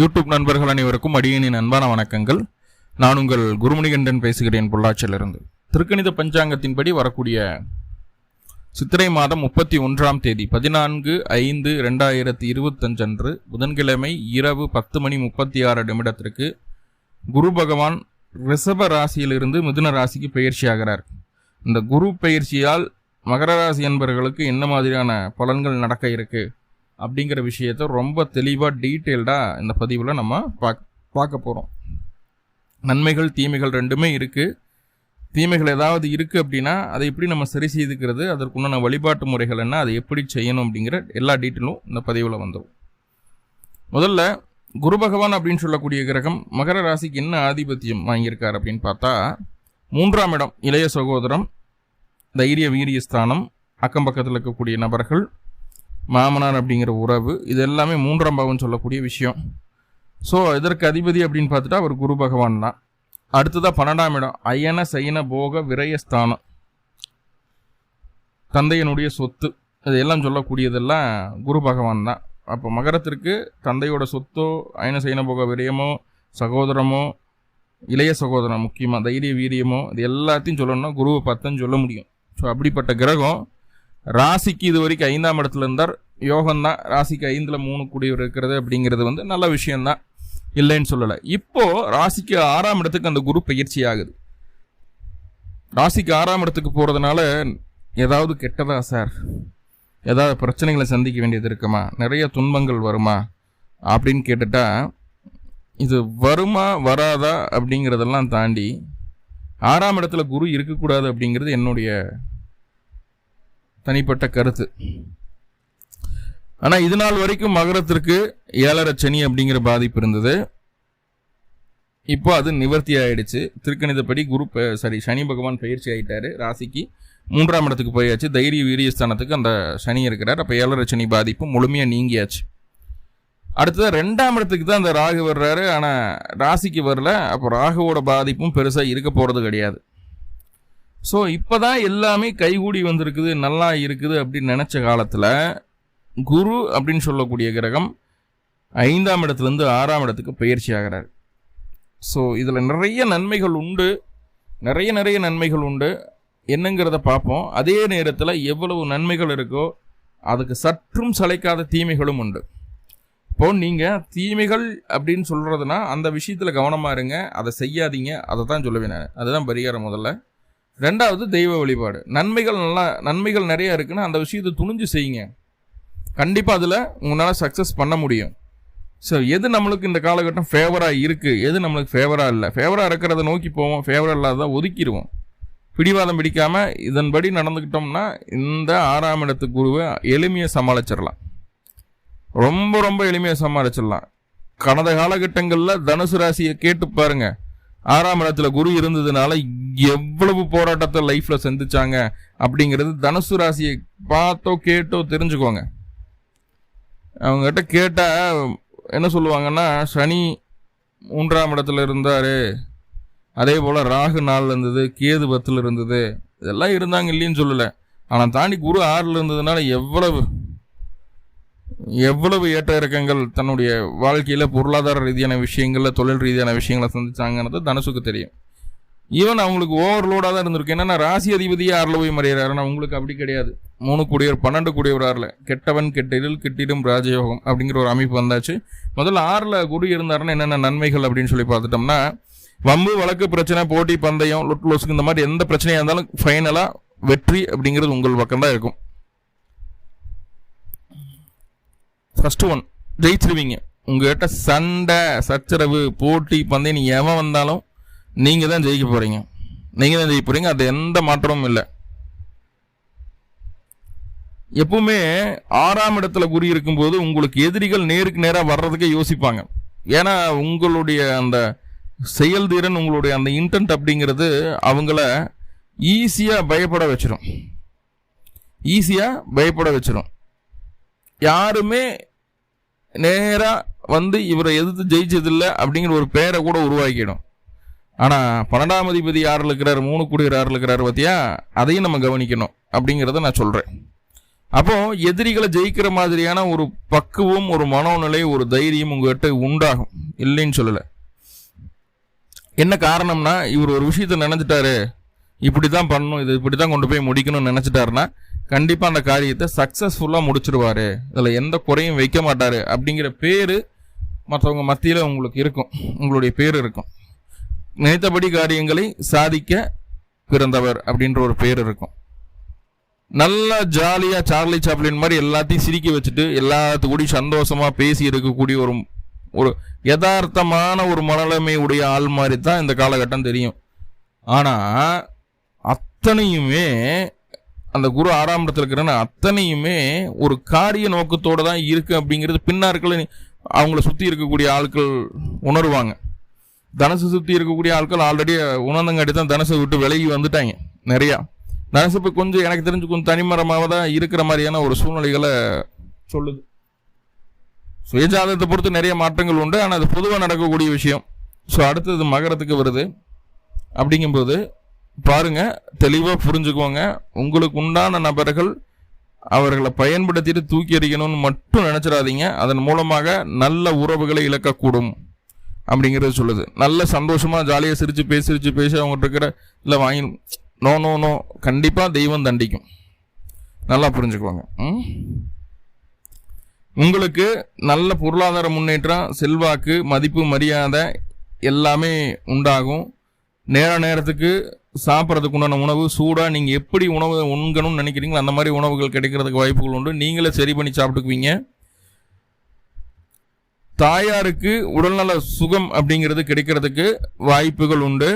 YouTube நண்பர்கள் அனைவருக்கும் அடியனின் அன்பான வணக்கங்கள். நான் உங்கள் குருமணிகண்டன் பேசுகிறேன் பொள்ளாச்சியிலிருந்து. திருக்கணித பஞ்சாங்கத்தின்படி வரக்கூடிய சித்திரை மாதம் முப்பத்தி ஒன்றாம் தேதி பதினான்கு ஐந்து ரெண்டாயிரத்தி இருபத்தஞ்சு அன்று புதன்கிழமை இரவு பத்து மணி முப்பத்தி ஆறு நிமிடத்திற்கு குரு பகவான் ரிஷப ராசியிலிருந்து மிதுன ராசிக்கு பயிற்சியாகிறார் இந்த குரு பயிற்சியால் மகர ராசி என்பவர்களுக்கு என்ன மாதிரியான பலன்கள் நடக்க இருக்குது அப்படிங்கிற விஷயத்த ரொம்ப தெளிவாக டீட்டெயில்டாக இந்த பதிவில் நம்ம பார்க்க பார்க்க போகிறோம் நன்மைகள் தீமைகள் ரெண்டுமே இருக்குது தீமைகள் ஏதாவது இருக்குது அப்படின்னா அதை எப்படி நம்ம சரி செய்துக்கிறது அதற்குண்டான வழிபாட்டு முறைகள் என்ன அதை எப்படி செய்யணும் அப்படிங்கிற எல்லா டீட்டெயிலும் இந்த பதிவில் வந்துடும் முதல்ல குரு பகவான் அப்படின்னு சொல்லக்கூடிய கிரகம் மகர ராசிக்கு என்ன ஆதிபத்தியம் வாங்கியிருக்கார் அப்படின்னு பார்த்தா மூன்றாம் இடம் இளைய சகோதரம் தைரிய வீரிய ஸ்தானம் அக்கம் பக்கத்தில் இருக்கக்கூடிய நபர்கள் மாமனார் அப்படிங்கிற உறவு இது எல்லாமே மூன்றாம் பாவம்னு சொல்லக்கூடிய விஷயம். ஸோ இதற்கு அதிபதி அப்படின்னு பார்த்துட்டா அவர் குரு பகவான் தான். அடுத்ததாக பன்னெண்டாம் இடம் அயன சயன போக விரயஸ்தானம் தந்தையனுடைய சொத்து இதெல்லாம் சொல்லக்கூடியதெல்லாம் குரு பகவான் தான். அப்போ மகரத்திற்கு தந்தையோட சொத்தோ அயன சயன போக விரயமோ சகோதரமோ இளைய சகோதரம் முக்கியமாக தைரிய வீரியமோ இது எல்லாத்தையும் சொல்லணும்னா குருவை பார்த்தன்னு சொல்ல முடியும். ஸோ அப்படிப்பட்ட கிரகம் ராசிக்கு இது வரைக்கும் ஐந்தாம் இடத்துல இருந்தார். யோகம் தான் ராசிக்கு ஐந்தில் மூணு கூடியவர் இருக்கிறது அப்படிங்கிறது வந்து நல்ல விஷயம்தான். இல்லைன்னு சொல்லலை. இப்போது ராசிக்கு ஆறாம் இடத்துக்கு அந்த குரு பயிற்சி ஆகுது. ராசிக்கு ஆறாம் இடத்துக்கு போகிறதுனால ஏதாவது கெட்டதா சார் ஏதாவது பிரச்சனைகளை சந்திக்க வேண்டியது இருக்குமா? நிறைய துன்பங்கள் வருமா? அப்படின்னு கேட்டுட்டா இது வருமா வராதா அப்படிங்கிறதெல்லாம் தாண்டி ஆறாம் இடத்துல குரு இருக்கக்கூடாது அப்படிங்கிறது என்னுடைய தனிப்பட்ட கருத்து. ஆனால் இது நாள் வரைக்கும் மகரத்திற்கு ஏழரை சனி அப்படிங்கிற பாதிப்பு இருந்தது. இப்போ அது நிவர்த்தி ஆயிடுச்சு. திருக்கணிதப்படி குரு சாரி சனி பகவான் பயிற்சி ஆயிட்டாரு. ராசிக்கு மூன்றாம் இடத்துக்கு போயாச்சு. தைரிய வீரியஸ்தானத்துக்கு அந்த சனி இருக்கிறார். அப்போ ஏழரை சனி பாதிப்பு முழுமையாக நீங்கியாச்சு. அடுத்தது ரெண்டாம் இடத்துக்கு தான் அந்த ராகு வர்றாரு. ஆனால் ராசிக்கு வரல. அப்போ ராகுவோட பாதிப்பும் பெருசாக இருக்க போகிறது கிடையாது. ஸோ இப்போ தான் எல்லாமே கைகூடி வந்திருக்குது நல்லா இருக்குது அப்படின்னு நினச்ச காலத்தில் குரு அப்படின்னு சொல்லக்கூடிய கிரகம் ஐந்தாம் இடத்துலேருந்து ஆறாம் இடத்துக்கு பயிற்சி ஆகிறார். ஸோ இதில் நிறைய நன்மைகள் உண்டு நிறைய நிறைய நன்மைகள் உண்டு. என்னங்கிறத பார்ப்போம். அதே நேரத்தில் எவ்வளவு நன்மைகள் இருக்கோ அதுக்கு சற்றும் சளைக்காத தீமைகளும் உண்டு. இப்போ நீங்கள் தீமைகள் அப்படின்னு சொல்கிறதுனா அந்த விஷயத்தில் கவனமாக இருங்க அதை செய்யாதீங்க அதை தான் சொல்லுவேன் நான். அதுதான் பரிகாரம் முதல்ல. ரெண்டாவது தெய்வ வழிபாடு. நன்மைகள் நல்லா நன்மைகள் நிறையா இருக்குன்னா அந்த விஷயத்தை துணிஞ்சு செய்யுங்க. கண்டிப்பாக அதில் உங்களால் சக்ஸஸ் பண்ண முடியும். ஸோ எது நம்மளுக்கு இந்த காலகட்டம் ஃபேவராக இருக்குது எது நம்மளுக்கு ஃபேவராக இல்லை? ஃபேவராக இருக்கிறத நோக்கி போவோம். ஃபேவராக இல்லாத ஒதுக்கிடுவோம். பிடிவாதம் பிடிக்காமல் இதன்படி நடந்துக்கிட்டோம்னா இந்த ஆறாம் இடத்து குருவை எளிமையாக சமாளிச்சிடலாம். ரொம்ப ரொம்ப எளிமையாக சமாளிச்சிடலாம். கடந்த காலகட்டங்களில் தனுசு ராசியை கேட்டு பாருங்கள் ஆறாம் இடத்துல குரு இருந்ததுனால எவ்வளவு போராட்டத்தை லைஃப்ல சந்திச்சாங்க அப்படிங்கிறது தனுசு ராசியை பார்த்தோ கேட்டோ தெரிஞ்சுக்கோங்க. அவங்ககிட்ட கேட்டால் என்ன சொல்லுவாங்கன்னா சனி மூன்றாம் இடத்துல இருந்தார். அதே போல் ராகு நாளில் இருந்தது கேது பத்தில் இருந்தது. இதெல்லாம் இருந்தாங்க இல்லைன்னு சொல்லலை. ஆனால் தாண்டி குரு ஆறில் இருந்ததுனால எவ்வளவு எவ்வளவு ஏற்ற இறக்கங்கள் தன்னுடைய வாழ்க்கையில் பொருளாதார ரீதியான விஷயங்களில் தொழில் ரீதியான விஷயங்களை சந்திச்சாங்கன்றது தனுசுக்கு தெரியும். ஈவன் அவங்களுக்கு ஓவர்லோடாக தான் இருந்திருக்கு. என்னன்னா ராசி அதிபதியே ஆறில் போய் மறையிறாருன்னா அவங்களுக்கு அப்படி கிடையாது. மூணு கூடியவர் பன்னெண்டு கூடியவர் ஆறில். கெட்டவன் கெட்டிடில் கிட்டிடும் ராஜயோகம் அப்படிங்கிற ஒரு அமைப்பு வந்தாச்சு. முதல்ல ஆறில் குரு இருந்தாருன்னா என்னென்ன நன்மைகள் அப்படின்னு சொல்லி பார்த்துட்டோம்னா வம்பு வழக்கு பிரச்சனை போட்டி பந்தயம் லொட்டு லொசுக்கு இந்த மாதிரி எந்த பிரச்சனையாக இருந்தாலும் ஃபைனலாக வெற்றி அப்படிங்கிறது உங்கள் பக்கம் தான் இருக்கும். ஃபர்ஸ்ட் ஒன் ஜெயிச்சிருவீங்க. உங்ககிட்ட சண்டை சச்சரவு போட்டி பந்தயம் எவன் வந்தாலும் நீங்கள் தான் ஜெயிக்க போகிறீங்க நீங்கள் தான் ஜெயிக்க போகிறீங்க அது எந்த மாற்றமும் இல்லை. எப்பவுமே ஆறாம் இடத்துல குறி இருக்கும்போது உங்களுக்கு எதிரிகள் நேருக்கு நேராக வர்றதுக்கே யோசிப்பாங்க. ஏன்னா உங்களுடைய அந்த செயல்திறன் உங்களுடைய அந்த இன்டென்ட் அப்படிங்கிறது அவங்கள ஈஸியாக பயப்பட வச்சிடும் ஈஸியாக பயப்பட வச்சிடும் யாருமே நேராக வந்து இவரை எதிர்த்து ஜெயிச்சதில்லை அப்படிங்கிற ஒரு பேரை கூட உருவாக்கிடும். ஆனால் பன்னெண்டாம் அதிபதி யாரில் இருக்கிறார்? மூணு குடியர் யாரில் இருக்கிறார் பார்த்தியா அதையும் நம்ம கவனிக்கணும் அப்படிங்கிறத நான் சொல்கிறேன் அப்போ எதிரிகளை ஜெயிக்கிற மாதிரியான ஒரு பக்குவம் ஒரு மனோநிலை ஒரு தைரியம் உங்ககிட்ட உண்டாகும். இல்லைன்னு சொல்லலை. என்ன காரணம்னா இவர் ஒரு விஷயத்த நினச்சிட்டாரு இப்படி தான் பண்ணணும் இது இப்படி தான் கொண்டு போய் முடிக்கணும்னு நினச்சிட்டாருன்னா கண்டிப்பாக அந்த காரியத்தை சக்ஸஸ்ஃபுல்லாக முடிச்சிருவாரு. இதில் எந்த குறையும் வைக்க மாட்டார். அப்படிங்கிற பேர் மற்றவங்க மத்தியில் உங்களுக்கு இருக்கும். உங்களுடைய பேர் இருக்கும். நினைத்தபடி காரியங்களை சாதிக்க பிறந்தவர் அப்படின்ற ஒரு பேர் இருக்கும். நல்லா ஜாலியாக சார்லி சாப்ளின் மாதிரி எல்லாத்தையும் சிரிக்க வச்சுட்டு எல்லாத்துக்கூடயும் சந்தோஷமாக பேசி இருக்கக்கூடிய ஒரு ஒரு யதார்த்தமான ஒரு மனநிலைமை உடைய ஆள் மாதிரி தான் இந்த காலகட்டம் தெரியும். ஆனால் அத்தனையுமே அந்த குரு ஆறாம் இடத்துல இருக்கிறன அத்தனையுமே ஒரு காரிய நோக்கத்தோடு தான் இருக்குது அப்படிங்கிறது பின்னாட்கள் அவங்கள சுற்றி இருக்கக்கூடிய ஆட்கள் உணர்வாங்க. தனசு சுற்றி இருக்கக்கூடிய ஆட்கள் ஆல்ரெடி உணர்ந்தங்காட்டி தான் தனசை விட்டு விலகி வந்துட்டாங்க நிறையா. தனசு இப்போ கொஞ்சம் எனக்கு தெரிஞ்சு கொஞ்சம் தனிமரமாக தான் இருக்கிற மாதிரியான ஒரு சூழ்நிலைகளை சொல்லுது. சுயஜாதகத்தை பொறுத்து நிறைய மாற்றங்கள் உண்டு ஆனால் அது பொதுவாக நடக்கக்கூடிய விஷயம். ஸோ அடுத்தது மகரத்துக்கு வருது. அப்படிங்கும்போது பாருங்க தெளிவாக புரிஞ்சுக்கோங்க உங்களுக்கு உண்டான நபர்கள் அவர்களை பயன்படுத்திட்டு தூக்கி அடிக்கணும்னு மட்டும் நினச்சிடாதீங்க. அதன் மூலமாக நல்ல உறவுகளை இழக்கக்கூடும் அப்படிங்கிறது சொல்லுது. நல்ல சந்தோஷமாக ஜாலியாக சிரித்து பேசி சிரித்து பேசி அவங்ககிட்ட இருக்கிற இல்லை வாங்கி நோ நோ நோ கண்டிப்பாக தெய்வம் தண்டிக்கும். நல்லா புரிஞ்சுக்குவாங்க. உங்களுக்கு நல்ல பொருளாதார முன்னேற்றம் செல்வாக்கு மதிப்பு மரியாதை எல்லாமே உண்டாகும். நேர நேரத்துக்கு சாப்பிட்றதுக்கு உண்டான உணவு சூடாக நீங்கள் எப்படி உணவு உண்கணும்னு நினைக்கிறீங்களோ அந்த மாதிரி உணவுகள் கிடைக்கிறதுக்கு வாய்ப்புகள் உண்டு. நீங்களே சரி பண்ணி சாப்பிட்டுக்குவீங்க. தாயாருக்கு உடல்நல சுகம் அப்படிங்கிறது கிடைக்கிறதுக்கு வாய்ப்புகள் உண்டு.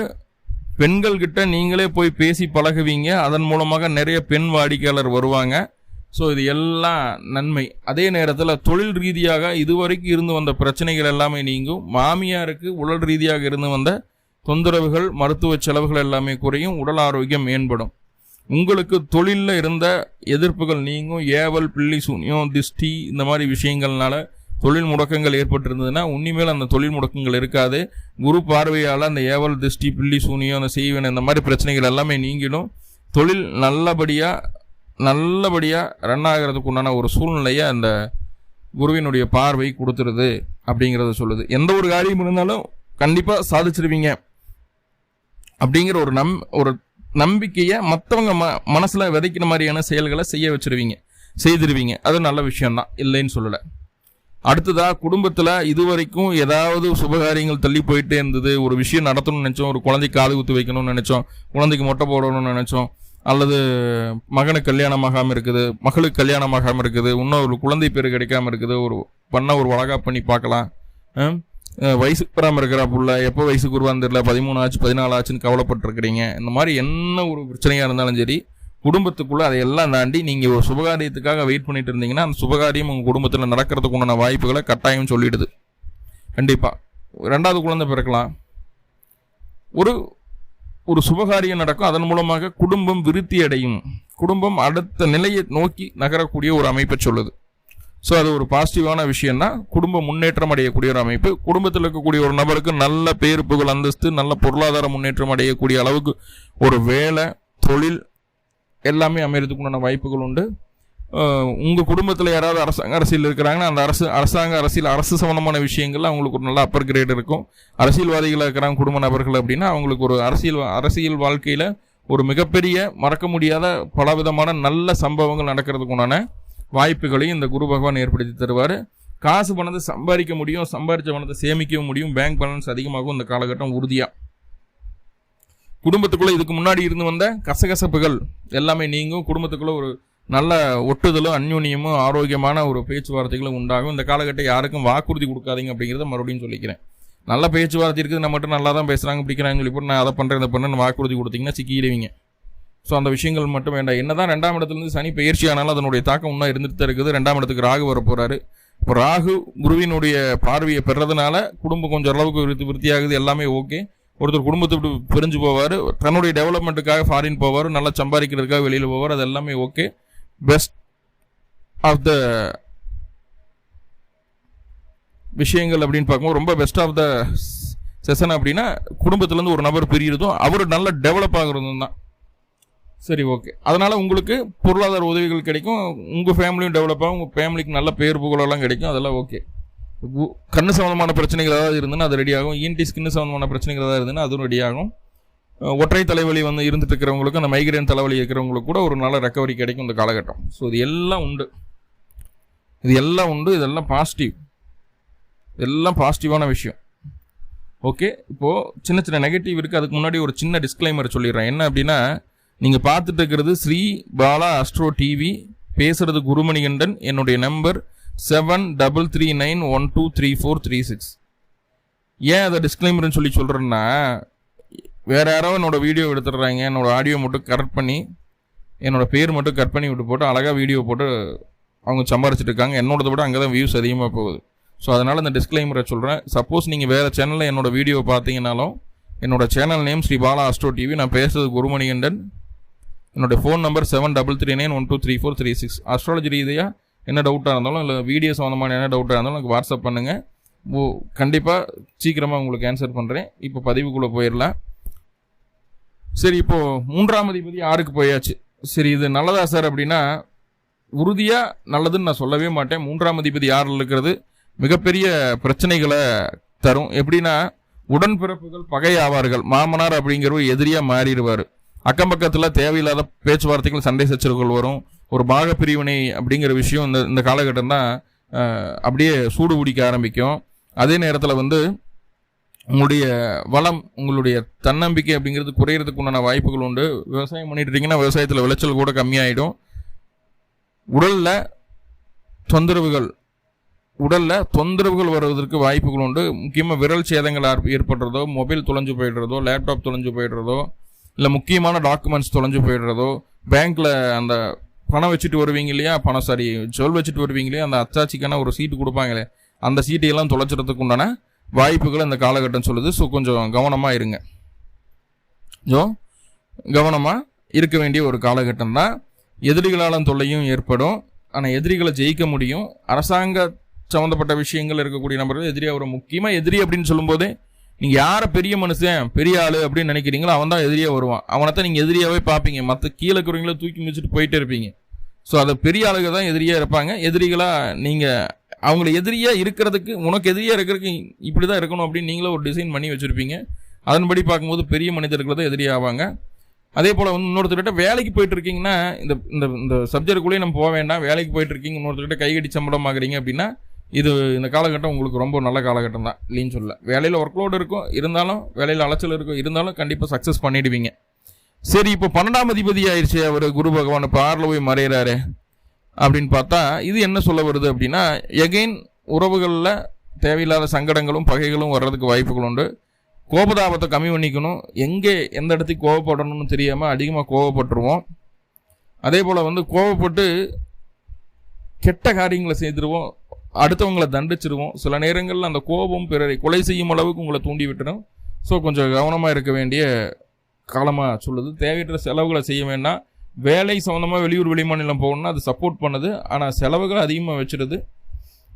பெண்கள்கிட்ட நீங்களே போய் பேசி பழகுவீங்க. அதன் மூலமாக நிறைய பெண் வாடிக்கையாளர் வருவாங்க. ஸோ இது எல்லாம் நன்மை. அதே நேரத்தில் தொழில் ரீதியாக இதுவரைக்கும் இருந்து வந்த பிரச்சனைகள் எல்லாமே நீங்கும். மாமியாருக்கு உடல் ரீதியாக இருந்து வந்த தொந்தரவுகள் மருத்துவ செலவுகள் எல்லாமே குறையும் உடல் ஆரோக்கியம் மேம்படும். உங்களுக்கு தொழிலில் இருந்த எதிர்ப்புகள் நீங்கும் ஏவல் பில்லி சூன்யம் திஷ்டி இந்த மாதிரி விஷயங்கள்னால தொழில் முடக்கங்கள் ஏற்பட்டிருந்ததுன்னா உன்னிமேல் அந்த தொழில் முடக்கங்கள் இருக்காது. குரு பார்வையால் அந்த ஏவல் திஷ்டி பில்லி சூனியம் அந்த செய்வன இந்த மாதிரி பிரச்சனைகள் எல்லாமே நீங்கிடும். தொழில் நல்லபடியாக நல்லபடியாக ரன் ஆகிறதுக்கு உண்டான ஒரு சூழ்நிலையை அந்த குருவினுடைய பார்வை கொடுத்துருது அப்படிங்கிறத சொல்லுது. எந்த ஒரு காரியம் இருந்தாலும் கண்டிப்பாக சாதிச்சிருவீங்க. அப்படிங்கிற ஒரு நம் ஒரு நம்பிக்கையை மற்றவங்க ம மனசில் விதைக்கிற மாதிரியான செயல்களை செய்ய வச்சுருவீங்க. செய்திருவீங்க. அது நல்ல விஷயம்தான். இல்லைன்னு சொல்லலை. அடுத்ததாக குடும்பத்தில் இது வரைக்கும் ஏதாவது சுபகாரியங்கள் தள்ளி போயிட்டே இருந்தது. ஒரு விஷயம் நடத்தணும்னு நினச்சோம். ஒரு குழந்தைக்கு காது குத்து வைக்கணும்னு நினச்சோம். குழந்தைக்கு மொட்டை போடணும்னு நினச்சோம். அல்லது மகனுக்கு கல்யாணம் ஆகாமல் இருக்குது. மகளுக்கு கல்யாணம் ஆகாமல் இருக்குது. இன்னும் ஒரு குழந்தை பேர் கிடைக்காம இருக்குது. ஒரு பண்ண ஒரு வழக்கா பண்ணி பார்க்கலாம். வயசுக்கு வராமல் இருக்கிறா புள்ள எப்போ வயசுக்கு வருவான்னு தெரியல? பதிமூணு ஆச்சு பதினாலு ஆச்சுன்னு கவலைப்பட்டிருக்கிறீங்க. இந்த மாதிரி என்ன ஒரு பிரச்சனையாக இருந்தாலும் சரி குடும்பத்துக்குள்ளே அதையெல்லாம் தாண்டி நீங்கள் ஒரு சுபகாரியத்துக்காக வெயிட் பண்ணிட்டு இருந்தீங்கன்னா அந்த சுபகாரியம் உங்கள் குடும்பத்தில் நடக்கிறதுக்கு உண்டான வாய்ப்புகளை கட்டாயம் சொல்லிடுது. கண்டிப்பாக ரெண்டாவது குழந்தை பிறக்கலாம். ஒரு ஒரு சுபகாரியம் நடக்கும். அதன் மூலமாக குடும்பம் விருத்தி அடையும் குடும்பம் அடுத்த நிலையை நோக்கி நகரக்கூடிய ஒரு அமைப்பை சொல்லுது. ஸோ அது ஒரு பாசிட்டிவான விஷயம்னா குடும்ப முன்னேற்றம் அடையக்கூடிய ஒரு அமைப்பு. குடும்பத்தில் இருக்கக்கூடிய ஒரு நபருக்கு நல்ல பேர் புகழ் அந்தஸ்து நல்ல பொருளாதார முன்னேற்றம் அடையக்கூடிய அளவுக்கு ஒரு வேலை தொழில் எல்லாமே அமைகிறதுக்குண்டான வாய்ப்புகள் உண்டு. உங்கள் குடும்பத்தில் யாராவது அரசாங்க அரசியல் இருக்கிறாங்கன்னா அந்த அரசு அரசாங்க அரசியல் அரசு சம்மந்தமான விஷயங்கள்ல அவங்களுக்கு ஒரு நல்ல அப்பர் கிரேட் இருக்கும். அரசியல்வாதிகளாக இருக்கிறாங்க குடும்ப நபர்கள் அப்படின்னா அவங்களுக்கு ஒரு அரசியல் அரசியல் வாழ்க்கையில் ஒரு மிகப்பெரிய மறக்க முடியாத பலவிதமான நல்ல சம்பவங்கள் நடக்கிறதுக்கு உண்டான வாய்ப்புகளையும் இந்த குரு பகவான் ஏற்படுத்தி தருவார். காசு பணத்தை சம்பாதிக்க முடியும் சம்பாதிச்ச பணத்தை சேமிக்கவும் முடியும். பேங்க் பேலன்ஸ் அதிகமாகும் இந்த காலகட்டம் உறுதியாக குடும்பத்துக்குள்ளே இதுக்கு முன்னாடி இருந்து வந்த கசகசப்புகள் எல்லாமே நீங்கும். குடும்பத்துக்குள்ளே ஒரு நல்ல ஒட்டுதலும் அந்யூன்யமும் ஆரோக்கியமான ஒரு பேச்சுவார்த்தைகளும் உண்டாகும். இந்த காலகட்டம் யாருக்கும் வாக்குறுதி கொடுக்காதீங்க அப்படிங்கிறத மறுபடியும் சொல்லிக்கிறேன். நல்ல பேச்சுவார்த்தை இருக்குது. நம்ம நல்லா தான் பேசுகிறாங்க பிடிக்கிறாங்கன்னு சொல்லி போட்டு நான் அதை பண்ணுறேன் இதை பண்ணுறேன்னு வாக்குறுதி கொடுத்தீங்கன்னா சிக்கிடுவீங்க. ஸோ அந்த விஷயங்கள் மட்டும் வேண்டாம் என்ன தான் ரெண்டாம் இடத்துலேருந்து சனி பயிற்சி ஆனாலும் அதனுடைய தாக்கம் இன்னும் இருந்துட்டு தான் இருக்குது. ரெண்டாம் இடத்துக்கு ராகு வர போகிறாரு இப்போ ராகு குருவினுடைய பார்வையை பெறதுனால குடும்பம் கொஞ்சம் அளவுக்கு விருத்தி விருத்தியாகுது. எல்லாமே ஓகே. ஒருத்தர் குடும்பத்தை விட்டு பிரிஞ்சு போவார். தன்னுடைய டெவலப்மெண்ட்டுக்காக ஃபாரின் போவார். நல்லா சம்பாதிக்கிறதுக்காக வெளியில் போவார். அது எல்லாமே ஓகே. பெஸ்ட் ஆஃப் த விஷயங்கள் அப்படின்னு பார்க்கும்போது ரொம்ப பெஸ்ட் ஆஃப் த செஷன் அப்படின்னா குடும்பத்துலேருந்து ஒரு நபர் பிரியிறதும் அவர் நல்ல டெவலப் ஆகுறதும் தான். சரி ஓகே அதனால் உங்களுக்கு பொருளாதார உதவிகள் கிடைக்கும். உங்கள் ஃபேமிலியும் டெவலப் ஆகும். உங்கள் ஃபேமிலிக்கு நல்ல பேர் புகழெல்லாம் கிடைக்கும். அதெல்லாம் ஓகே கண்ணு சம்மந்தமான பிரச்சனைகள் ஏதாவது இருந்துன்னா அது ரெடியாகும் இஎன்டி ஸ்கின்னு சம்மந்தமான பிரச்சனைகள் ஏதாவது இருந்ததுன்னா அதுவும் ரெடி ஆகும். ஒற்றை தலைவலி வந்து இருந்துட்டு இருக்கிறவங்களுக்கு அந்த மைக்ரேன் தலைவலி இருக்கிறவங்களுக்கு கூட ஒரு நல்ல ரெக்கவரி கிடைக்கும் இந்த காலகட்டம். ஸோ இது எல்லாம் உண்டு. இது எல்லாம் உண்டு. இதெல்லாம் பாசிட்டிவ் எல்லாம் பாசிட்டிவான விஷயம். ஓகே இப்போது சின்ன சின்ன நெகட்டிவ் இருக்குது அதுக்கு முன்னாடி ஒரு சின்ன டிஸ்க்ளைமர் சொல்லிடுறேன். என்ன அப்படின்னா நீங்கள் பார்த்துட்டு இருக்கிறது ஸ்ரீ பாலா அஸ்ட்ரோ டிவி பேசுறது குருமணிகண்டன் என்னுடைய number seven double three nine one two three four three six ஏன் அதை டிஸ்க்ளைமர்னு சொல்லி சொல்கிறேன்னா வேற யாரோ என்னோட வீடியோ எடுத்துடுறாங்க என்னோடய ஆடியோ மட்டும் கரெக்ட் பண்ணி என்னோடய பேர் மட்டும் கட் பண்ணி விட்டு போட்டு அழகாக வீடியோ போட்டு அவங்க சம்பாரிச்சிட்டு இருக்காங்க. என்னோடத விட அங்கே தான் வியூஸ் அதிகமாக போகுது. ஸோ அதனால் இந்த டிஸ்க்ளைமரை சொல்கிறேன் சப்போஸ் நீங்கள் வேறு சேனலில் என்னோட வீடியோ பார்த்தீங்கனாலும் என்னோடய channel name Sri Bala astro TV நான் பேசுறது குருமணிகண்டன். என்னோட phone number seven double three nine one two three four three six astrology ரீதியாக என்ன டவுட்டாக இருந்தாலும் இல்லை வீடியோ சம்மந்தமான என்ன டவுட்டாக இருந்தாலும் எனக்கு வாட்ஸ்அப் பண்ணுங்கள் ஓ கண்டிப்பாக சீக்கிரமாக உங்களுக்கு ஆன்சர் பண்ணுறேன் இப்போ பதிவுக்குள்ளே போயிடலாம் சரி இப்போது மூன்றாம் அதிபதி ஆறுக்கு போயாச்சு. சரி இது நல்லதா சார் அப்படின்னா உறுதியாக நல்லதுன்னு நான் சொல்லவே மாட்டேன். மூன்றாம் அதிபதி ஆறில் இருக்கிறது மிகப்பெரிய பிரச்சனைகளை தரும். எப்படின்னா உடன்பிறப்புகள் பகை ஆவார்கள் மாமனார் அப்படிங்கிறவர் எதிரியாக மாறிடுவார். அக்கம் பக்கத்தில் தேவையில்லாத பேச்சுவார்த்தைகள் சண்டை சச்சரவுகள் வரும். ஒரு பாக பிரிவினை அப்படிங்கிற விஷயம் இந்த இந்த காலகட்டம் தான் அப்படியே சூடு பிடிக்க ஆரம்பிக்கும். அதே நேரத்தில் வந்து உங்களுடைய வளம் உங்களுடைய தன்னம்பிக்கை அப்படிங்கிறது குறையிறதுக்கு உண்டான வாய்ப்புகள் உண்டு. விவசாயம் பண்ணிட்டு இருக்கீங்கன்னா விவசாயத்தில் விளைச்சல் கூட கம்மியாயிடும். உடலில் தொந்தரவுகள் உடலில் தொந்தரவுகள் வருவதற்கு வாய்ப்புகள் உண்டு. முக்கியமாக விரல் சேதங்கள் ஆர்- ஏற்படுறதோ மொபைல் தொலைஞ்சு போயிடுறதோ லேப்டாப் தொலைஞ்சு போயிடுறதோ இல்லை முக்கியமான டாக்குமெண்ட்ஸ் தொலைஞ்சு போயிடுறதோ பேங்க்ல அந்த பணம் வச்சுட்டு வருவீங்க இல்லையா? பணம் சாரி ஜுவல் வச்சுட்டு வருவீங்க இல்லையா? அந்த அத்தாச்சிக்கான ஒரு சீட்டு கொடுப்பாங்களே அந்த சீட்டையெல்லாம் தொலைச்சிறதுக்கு உண்டான வாய்ப்புகள் இந்த காலகட்டம் சொல்லுது. ஸோ கொஞ்சம் கவனமாக இருங்க. ஜோ கவனமாக இருக்க வேண்டிய ஒரு காலகட்டம் தான். எதிரிகளாலும் தொல்லையும் ஏற்படும். ஆனால் எதிரிகளை ஜெயிக்க முடியும். அரசாங்க சம்மந்தப்பட்ட விஷயங்கள் இருக்கக்கூடிய நபர்கள் எதிரியாக ஒரு முக்கியமாக எதிரி அப்படின்னு சொல்லும்போதே நீங்கள் யாரை பெரிய மனுஷன் பெரிய ஆள் அப்படின்னு நினைக்கிறீங்களோ அவன் தான் எதிரியாக வருவான். அவனை தான் நீங்கள் எதிரியாகவே பார்ப்பீங்க மற்ற கீழே இருக்கிறவங்கள தூக்கி முடிச்சுட்டு போயிட்டே இருப்பீங்க. ஸோ அதை பெரிய ஆளுங்க தான் எதிரியாக இருப்பாங்க. எதிரிகளாக நீங்கள் அவங்கள எதிரியாக இருக்கிறதுக்கு உனக்கு எதிரியாக இருக்கிறதுக்கு இப்படி தான் இருக்கணும் அப்படின்னு நீங்களே ஒரு டிசைன் பண்ணி வச்சுருப்பீங்க. அதன்படி பார்க்கும்போது பெரிய மனிதர்கள் தான் எதிரியாவாங்க அதே போல் வந்து இன்னொருத்தர்கிட்ட வேலைக்கு போயிட்டு இருக்கீங்கன்னா இந்த இந்த இந்த சப்ஜெக்டுக்குள்ளேயே நம்ம போக வேண்டாம். வேலைக்கு போயிட்டு இருக்கீங்க இன்னொருத்தர்கிட்ட கைகடி சம்பளம் ஆகுறீங்க அப்படின்னா இது இந்த காலகட்டம் உங்களுக்கு ரொம்ப நல்ல காலகட்டம் தான் இல்லைன்னு சொல்ல வேலையில் ஒர்க் லோடு இருக்கும். இருந்தாலும் வேலையில் அலைச்சல் இருக்கும். இருந்தாலும் கண்டிப்பாக சக்ஸஸ் பண்ணிடுவீங்க. சரி இப்போ பன்னெண்டாம் அதிபதி ஆயிடுச்சு. அவர் குரு பகவான் இப்போ ஆறில் போய் மறையிறாரு. அப்படின்னு பார்த்தா இது என்ன சொல்ல வருது அப்படின்னா எகைன் உறவுகளில் தேவையில்லாத சங்கடங்களும் பகைகளும் வர்றதுக்கு வாய்ப்புகள் உண்டு. கோபதாபத்தை கம்மி பண்ணிக்கணும். எங்கே எந்த இடத்துக்கு கோவப்படணும்னு தெரியாமல் அதிகமாக கோவப்பட்டுருவோம் அதே போல் வந்து கோவப்பட்டு கெட்ட காரியங்களை செய்திருவோம். அடுத்தவங்களை தண்டிச்சிருவோம். சில நேரங்களில் அந்த கோபம் பிறரை கொலை செய்யும் அளவுக்கு உங்களை தூண்டி விட்டுடும். ஸோ கொஞ்சம் கவனமாக இருக்க வேண்டிய காலமாக சொல்லுது. தேவையற்ற செலவுகளை செய்ய வேண்டாம். வேலை சம்மந்தமாக வெளியூர் வெளிமாநிலம் போகணும்னா அது சப்போர்ட் பண்ணுது. ஆனால் செலவுகள் அதிகமாக வச்சிருது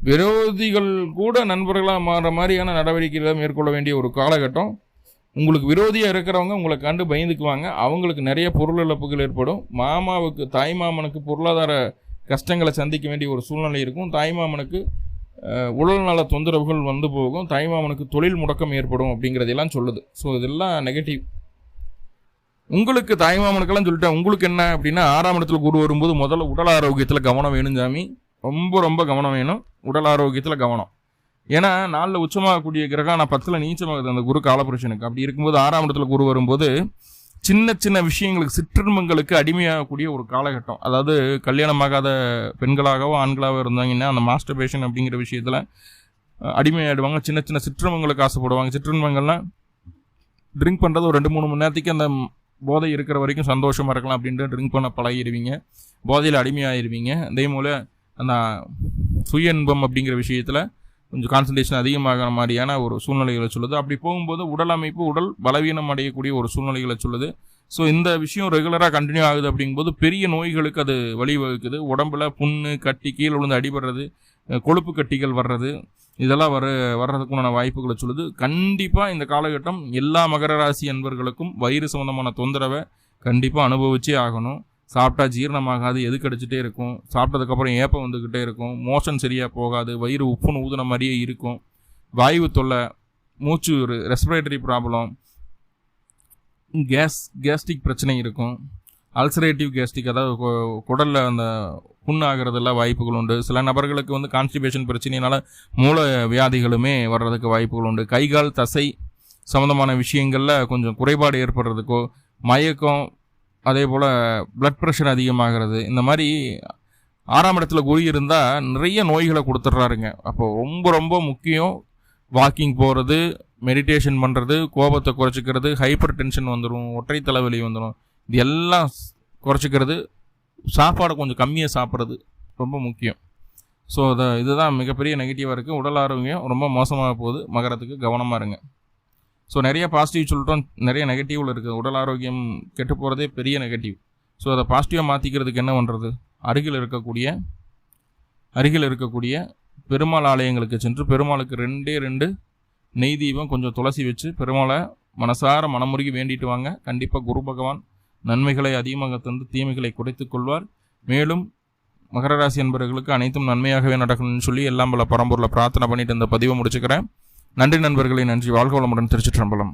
விரோதிகள் கூட நண்பர்களாக மாறுற மாதிரியான நடவடிக்கைகளை மேற்கொள்ள வேண்டிய ஒரு காலகட்டம். உங்களுக்கு விரோதியாக இருக்கிறவங்க உங்களை கண்டு பயந்துக்குவாங்க. அவங்களுக்கு நிறைய பொருள் இழப்புகள் ஏற்படும். மாமாவுக்கு தாய் மாமனுக்கு பொருளாதார கஷ்டங்களை சந்திக்க வேண்டிய ஒரு சூழ்நிலை இருக்கும். தாய்மாமனுக்கு உடல் நல உடல்நல தொந்தரவுகள் வந்து போகும். தாய்மாமனுக்கு தொழில் முடக்கம் ஏற்படும் அப்படிங்கிறதெல்லாம் சொல்லுது. ஸோ இதெல்லாம் நெகட்டிவ் உங்களுக்கு தாய்மாமனுக்கெல்லாம் சொல்லிட்டேன். உங்களுக்கு என்ன அப்படின்னா ஆறாம் இடத்துல குரு வரும்போது முதல்ல உடல் ஆரோக்கியத்தில் கவனம் வேணும் சாமி. ரொம்ப ரொம்ப கவனம் வேணும். உடல் ஆரோக்கியத்தில் கவனம். ஏன்னா நாளில் உச்சமாகக்கூடிய கிரகம் நான் பத்தில் நீச்சமாகுது அந்த குரு காலபுருஷனுக்கு. அப்படி இருக்கும்போது ஆறாம் இடத்துல குரு வரும்போது சின்ன சின்ன விஷயங்களுக்கு சிற்றின்பங்களுக்கு அடிமையாகக்கூடிய ஒரு காலகட்டம். அதாவது கல்யாணமாகாத பெண்களாகவோ ஆண்களாகவோ இருந்தாங்கன்னா அந்த மாஸ்டர்பேஷன் அப்படிங்கிற விஷயத்தில் அடிமையாயிடுவாங்க. சின்ன சின்ன சிற்றின்பங்களுக்கு ஆசைப்படுவாங்க. சிற்றின்பங்கள்லாம் ட்ரிங்க் பண்ணுறது ஒரு ரெண்டு மூணு மணி நேரத்துக்கு அந்த போதை இருக்கிற வரைக்கும் சந்தோஷமாக இருக்கலாம் அப்படின்ட்டு ட்ரிங்க் பண்ண பழகிடுவீங்க. போதையில் அடிமையாயிருவீங்க. அதே போல் அந்த சுய இன்பம் அப்படிங்கிற விஷயத்தில் கொஞ்சம் கான்சன்ட்ரேஷன் அதிகமாகிற மாதிரியான ஒரு சூழ்நிலைகளை சொல்லுது. அப்படி போகும்போது உடல் அமைப்பு உடல் பலவீனம் அடையக்கூடிய ஒரு சூழ்நிலைகளை சொல்லுது. ஸோ இந்த விஷயம் ரெகுலராக கண்டினியூ ஆகுது அப்படிங்கும்போது பெரிய நோய்களுக்கு அது வழிவகுக்குது. உடம்புல புண்ணு கட்டி கீழே விழுந்து அடிபடுறது கொழுப்பு கட்டிகள் வர்றது இதெல்லாம் வர வர்றதுக்குண்டான வாய்ப்புகளை சொல்லுது. கண்டிப்பாக இந்த காலகட்டம் எல்லா மகர ராசி அன்பர்களுக்கும் வயிறு சம்பந்தமான தொந்தரவை கண்டிப்பாக அனுபவிச்சே ஆகணும். சாப்பிட்டா ஜீரணமாகாது எது கடிச்சிட்டே இருக்கும்? சாப்பிட்டதுக்கப்புறம் ஏப்பம் வந்துக்கிட்டே இருக்கும். மோஷன் சரியாக போகாது. வயிறு உப்புன்னு ஊதுன மாதிரியே இருக்கும். வாயு தொல்லை மூச்சு ரெஸ்பிரேட்டரி ப்ராப்ளம் கேஸ் கேஸ்ட்ரிக் பிரச்சனை இருக்கும். அல்சரேட்டிவ் கேஸ்ட்ரிக் அதாவது குடலில் அந்த புண்ணாகிறதுல வாய்ப்புகள் உண்டு. சில நபர்களுக்கு வந்து கான்ஸ்டிபேஷன் பிரச்சனையினால மூல வியாதிகளுமே வர்றதுக்கு வாய்ப்புகள் உண்டு. கை கால் தசை சம்மந்தமான விஷயங்களில் கொஞ்சம் குறைபாடு ஏற்படுறதுக்கோ மயக்கம் அதே போல் பிளட் ப்ரெஷர் அதிகமாகிறது. இந்த மாதிரி ஆறாம் இடத்துல குரு இருந்தால் நிறைய நோய்களை கொடுத்துட்றாருங்க. அப்போ ரொம்ப ரொம்ப முக்கியம் வாக்கிங் போகிறது மெடிடேஷன் பண்ணுறது கோபத்தை குறைச்சிக்கிறது ஹைப்பர் டென்ஷன் வந்துடும் ஒற்றை தலைவலி வந்துடும் இது எல்லாம் குறைச்சிக்கிறது சாப்பாடை கொஞ்சம் கம்மியாக சாப்பிட்றது ரொம்ப முக்கியம். ஸோ அதை இதுதான் மிகப்பெரிய நெகட்டிவாக இருக்குது உடல் ஆரோக்கியம் ரொம்ப மோசமாக போகுது. மகரத்துக்கு கவனமாக இருங்க. ஸோ நிறைய பாசிட்டிவ் சொல்லிட்டோம் நிறைய நெகட்டிவில் இருக்குது உடல் ஆரோக்கியம் கெட்டு போகிறதே பெரிய நெகட்டிவ் ஸோ அதை பாசிட்டிவாக மாற்றிக்கிறதுக்கு என்ன பண்ணுறது அருகில் இருக்கக்கூடிய அருகில் இருக்கக்கூடிய பெருமாள் ஆலயங்களுக்கு சென்று பெருமாளுக்கு ரெண்டே ரெண்டு நெய் தீபம் கொஞ்சம் துளசி வச்சு பெருமாளை மனசார மனமுருகி வேண்டிட்டு வாங்க. கண்டிப்பாக குரு பகவான் நன்மைகளை அதிகமாக தந்து தீமைகளை குறைத்துக் கொள்வார். மேலும் மகர ராசி என்பவர்களுக்கு அனைத்தும் நன்மையாகவே நடக்கணும்னு சொல்லி எல்லாம் பல பரம்பூரில் பிரார்த்தனை பண்ணிட்டு இந்த பதிவை முடிச்சுக்கிறேன். நன்றி நண்பர்களே நன்றி. வாழ்க வளமுடன் திருச்சிற்றம்பலம்.